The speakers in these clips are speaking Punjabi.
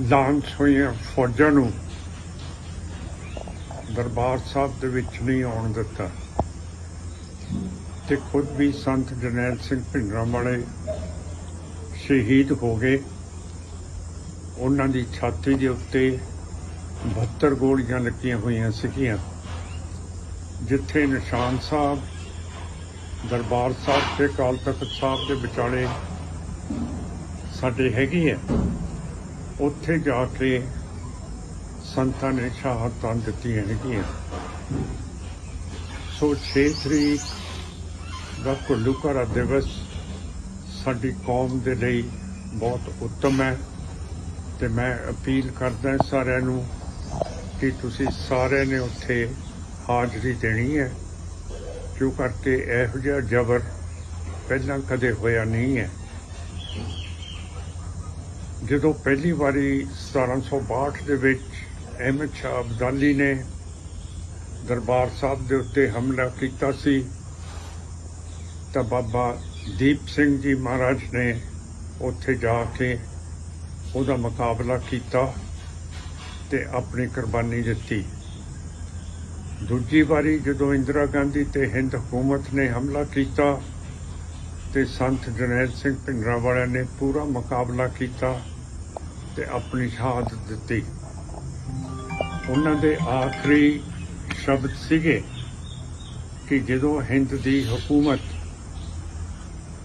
ਲਾਂਚ ਹੋਈਆਂ ਫੌਜਾਂ ਨੂੰ। ਦਰਬਾਰ ਸਾਹਿਬ ਦੇ ਵਿੱਚ ਨਹੀਂ ਆਉਣ ਦਿੱਤਾ। ਤੇ ਖੁਦ ਵੀ ਸੰਤ ਜਰਨੈਲ ਸਿੰਘ ਭਿੰਡਰਾਂ ਵਾਲੇ ਸ਼ਹੀਦ ਹੋ ਗਏ। ਉਹਨਾਂ ਦੀ ਛਾਤੀ ਦੇ ਉੱਤੇ 72 ਗੋਲੀਆਂ ਲੱਗੀਆਂ ਹੋਈਆਂ ਸੀਗੀਆਂ, ਜਿੱਥੇ ਨਿਸ਼ਾਨ ਸਾਹਿਬ, ਦਰਬਾਰ ਸਾਹਿਬ ਤੇ ਅਕਾਲ ਤਖਤ ਸਾਹਿਬ ਦੇ ਵਿਚਾਲੇ ਸਾਡੇ ਹੈਗੀ ਹੈ ਉੱਥੇ ਜਾ ਕੇ ਸੰਤਾਂ ਨੇ ਸ਼ਹਾਦਤਾਂ ਦਿੱਤੀਆਂ ਹੈਗੀਆਂ। ਸੋ 6 ਤਰੀਕ ਦਾ ਘੱਲੂਘਾਰਾ ਦਿਵਸ ਸਾਡੀ ਕੌਮ ਦੇ ਲਈ ਬਹੁਤ ਉੱਤਮ ਹੈ ਤੇ ਮੈਂ ਅਪੀਲ ਕਰਦਾ ਸਾਰਿਆਂ ਨੂੰ ਕਿ ਤੁਸੀਂ ਸਾਰਿਆਂ ਨੇ ਉੱਥੇ ਹਾਜ਼ਰੀ ਦੇਣੀ ਹੈ ਕਿਉਂ ਕਰਕੇ ਇਹੋ ਜਿਹਾ ਜ਼ਬਰ ਪਹਿਲਾਂ ਕਦੇ ਹੋਇਆ ਨਹੀਂ ਹੈ। ਜਦੋਂ ਪਹਿਲੀ ਵਾਰੀ 1762 ਦੇ ਵਿੱਚ ਅਹਿਮਦ ਸ਼ਾਹ ਅਬਦਾਲੀ ਨੇ ਦਰਬਾਰ ਸਾਹਿਬ ਦੇ ਉੱਤੇ ਹਮਲਾ ਕੀਤਾ ਸੀ, ਤਾਂ ਬਾਬਾ ਦੀਪ ਸਿੰਘ ਜੀ ਮਹਾਰਾਜ ਨੇ ਉੱਥੇ ਜਾ ਕੇ ਉਹਦਾ ਮੁਕਾਬਲਾ ਕੀਤਾ ਤੇ ਆਪਣੀ ਕੁਰਬਾਨੀ ਦਿੱਤੀ। ਦੂਜੀ ਵਾਰੀ ਜਦੋਂ ਇੰਦਰਾ ਗਾਂਧੀ ਤੇ ਹਿੰਦ ਹਕੂਮਤ ਨੇ ਹਮਲਾ ਕੀਤਾ ਤੇ ਸੰਤ ਜਨੈਲ ਸਿੰਘ ਭਿੰਡਰਾਂ ਵਾਲਿਆਂ ਨੇ ਪੂਰਾ ਮੁਕਾਬਲਾ ਕੀਤਾ ਤੇ ਆਪਣੀ ਸ਼ਹਾਦਤ ਦਿੱਤੀ। ਉਹਨਾਂ ਦੇ ਆਖਰੀ ਸ਼ਬਦ ਸੀਗੇ ਕਿ ਜਦੋਂ ਹਿੰਦ ਦੀ ਹਕੂਮਤ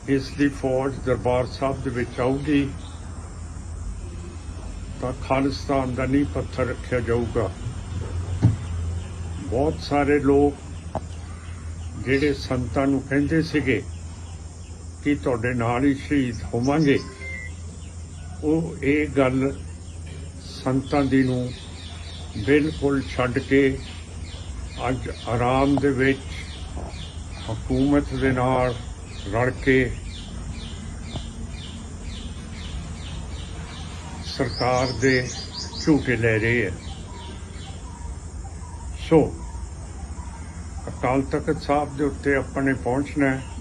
ਇਸ ਦੀ ਫੌਜ ਦਰਬਾਰ ਸਾਹਿਬ ਦੇ ਵਿੱਚ ਆਊਗੀ, ਤਾਂ ਖਾਲਿਸਤਾਨ ਦਾ ਨੀਂਹ ਪੱਥਰ ਰੱਖਿਆ ਜਾਊਗਾ। ਬਹੁਤ ਸਾਰੇ ਲੋਕ ਜਿਹੜੇ ਸੰਤਾਂ ਨੂੰ ਕਹਿੰਦੇ ਸੀਗੇ ਕਿ ਤੁਹਾਡੇ ਨਾਲ ਹੀ ਸ਼ਹੀਦ ਹੋਵਾਂਗੇ। ਉਹ ਇਹ ਗੱਲ ਸੰਤਾਂ ਦੀ ਨੂੰ ਬਿਲਕੁਲ ਛੱਡ ਕੇ ਅੱਜ ਆਰਾਮ ਦੇ ਵਿੱਚ, ਹਕੂਮਤ ਦੇ ਨਾਲ ਰਲ ਕੇ ਸਰਕਾਰ ਦੇ ਝੂਟੇ ਲੈ ਰਹੇ ਹੈ। ਸੋ, ਅਕਾਲ ਤਖਤ ਸਾਹਿਬ ਦੇ ਉੱਤੇ ਆਪਾਂ ਨੇ ਪਹੁੰਚਣਾ ਹੈ।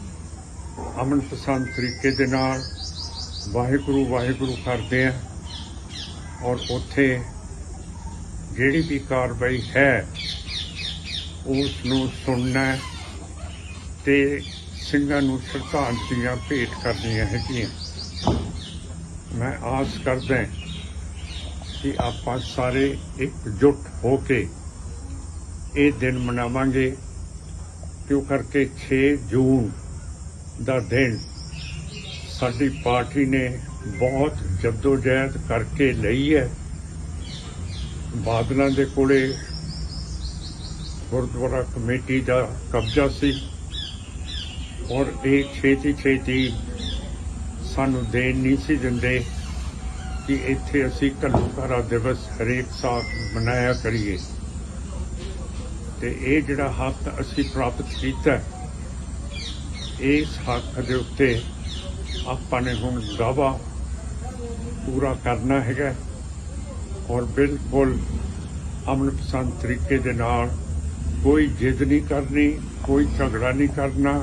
ਅਮਨ ਪਸੰਦ ਤਰੀਕੇ ਦੇ ਨਾਲ ਵਾਹਿਗੁਰੂ ਵਾਹਿਗੁਰੂ ਕਰਦੇ ਆ। ਔਰ ਉੱਥੇ ਜਿਹੜੀ ਵੀ ਕਾਰਵਾਈ ਹੈ ਉਸ ਨੂੰ ਸੁਣਨਾ ਹੈ ਤੇ ਸਿੰਘਾਂ ਨੂੰ ਸ਼ਰਧਾਂਜਲੀਆਂ ਭੇਟ ਕਰਨੀਆਂ ਹੈਗੀਆਂ। ਮੈਂ ਆਸ ਕਰਦਾ ਕਿ ਆਪਾਂ ਸਾਰੇ ਇਕਜੁੱਟ ਹੋ ਕੇ ਇਹ ਦਿਨ ਮਨਾਵਾਂਗੇ। ਕਿਉਂ ਕਰਕੇ 6 ਜੂਨ ਦਾ ਦਿਨ। ਸਾਡੀ ਪਾਰਟੀ ਨੇ ਬਹੁਤ ਜਦੋਜਹਿਦ ਕਰਕੇ ਲਈ ਹੈ। ਬਾਦਲਾਂ ਦੇ ਕੋਲੇ ਗੁਰਦੁਆਰਾ ਕਮੇਟੀ ਦਾ ਕਬਜ਼ਾ ਸੀ ਔਰ ਇਹ ਛੇਤੀ ਛੇਤੀ ਸਾਨੂੰ ਦੇਣ ਨਹੀਂ ਸੀ ਦਿੰਦੇ ਕਿ ਇੱਥੇ ਅਸੀਂ ਘੱਲੂਘਾਰਾ ਦਿਵਸ ਹਰੇਕ ਸਾਲ ਮਨਾਇਆ ਕਰੀਏ। ਤੇ ਇਹ ਜਿਹੜਾ ਹੱਕ ਅਸੀਂ ਪ੍ਰਾਪਤ ਕੀਤਾ ਇਸ ਹੱਕ ਦੇ ਉੱਤੇ ਆਪਾਂ ਨੇ ਹੁਣ ਦਾਵਾ ਪੂਰਾ ਕਰਨਾ ਹੈਗਾ। ਔਰ ਬਿਲਕੁਲ ਅਮਨ ਪਸੰਦ ਤਰੀਕੇ ਦੇ ਨਾਲ ਕੋਈ ਜਿੱਦ ਨਹੀਂ ਕਰਨੀ, ਕੋਈ ਝਗੜਾ ਨਹੀਂ ਕਰਨਾ,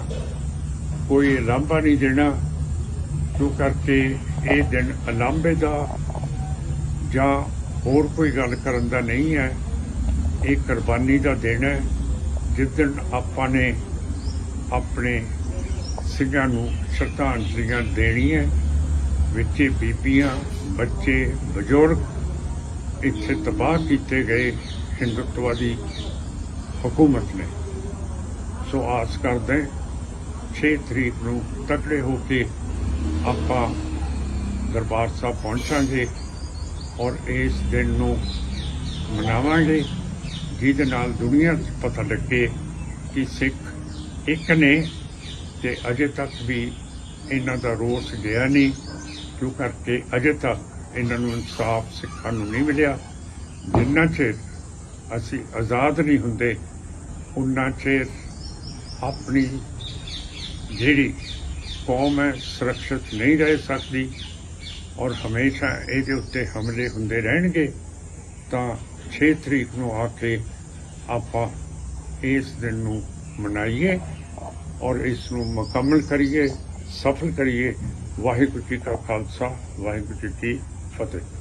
ਕੋਈ ਲਾਂਭਾ ਨਹੀਂ ਦੇਣਾ। ਕਿਉਂ ਕਰਕੇ ਇਹ ਦਿਨ ਅਲਾਂਭੇ ਦਾ ਜਾਂ ਹੋਰ ਕੋਈ ਗੱਲ ਕਰਨ ਦਾ ਨਹੀਂ ਹੈ। ਇਹ ਕੁਰਬਾਨੀ ਦਾ ਦਿਨ ਹੈ। ਜਿਸ ਦਿਨ ਆਪਾਂ ਨੇ ਆਪਣੇ ਸਿੰਘਾਂ ਨੂੰ ਸ਼ਰਧਾਂਜਲੀਆਂ ਦੇਣੀਆਂ, ਵਿੱਚ ਬੀਬੀਆਂ, ਬੱਚੇ, ਬਜ਼ੁਰਗ, ਇੱਥੇ ਤਬਾਹ ਕੀਤੇ ਗਏ ਹਿੰਦੁੱਤਵਾਦੀ ਹਕੂਮਤ ਨੇ। ਸੋ ਆਸ ਕਰਦੇ 6 ਤਰੀਕ ਨੂੰ ਤਕੜੇ ਹੋ ਕੇ ਆਪਾਂ ਦਰਬਾਰ ਸਾਹਿਬ ਪਹੁੰਚਾਂਗੇ ਔਰ ਇਸ ਦਿਨ ਨੂੰ ਮਨਾਵਾਂਗੇ, ਜਿਹਦੇ ਨਾਲ ਦੁਨੀਆ 'ਚ ਪਤਾ ਲੱਗੇ ਕਿ ਸਿੱਖ ਇੱਕ ਨੇ ਤੇ ਅਜੇ ਤੱਕ ਵੀ ਇਹਨਾਂ ਦਾ ਰੋਸ ਗਿਆ ਨਹੀਂ, ਕਿਉਂ ਕਰਕੇ ਅਜੇ ਤੱਕ ਇਹਨਾਂ ਨੂੰ ਇਨਸਾਫ ਸਿੱਖਣ ਨੂੰ ਨਹੀਂ ਮਿਲਿਆ? ਜਿੰਨਾ ਚਿਰ ਅਸੀਂ ਆਜ਼ਾਦ ਨਹੀਂ ਹੁੰਦੇ ਉਹਨਾਂ ਚਿਰ ਆਪਣੀ ਜਿਹੜੀ ਕੌਮ ਹੈ ਸੁਰੱਖਿਅਤ ਨਹੀਂ ਰਹਿ ਸਕਦੀ ਔਰ ਹਮੇਸ਼ਾ ਇਹਦੇ ਉੱਤੇ ਹਮਲੇ ਹੁੰਦੇ ਰਹਿਣਗੇ, ਤਾਂ 6 ਤਰੀਕ ਨੂੰ ਆ ਕੇ ਆਪਾਂ ਇਸ ਦਿਨ ਨੂੰ ਮਨਾਈਏ। ਔਰ ਇਸ ਨੂੰ ਮੁਕੰਮਲ ਕਰੀਏ, ਸਫਲ ਕਰੀਏ। ਵਾਹਿਗੁਰੂ ਜੀ ਕਾ ਖਾਲਸਾ, ਵਾਹਿਗੁਰੂ ਜੀ ਕੀ ਫਤਿਹ।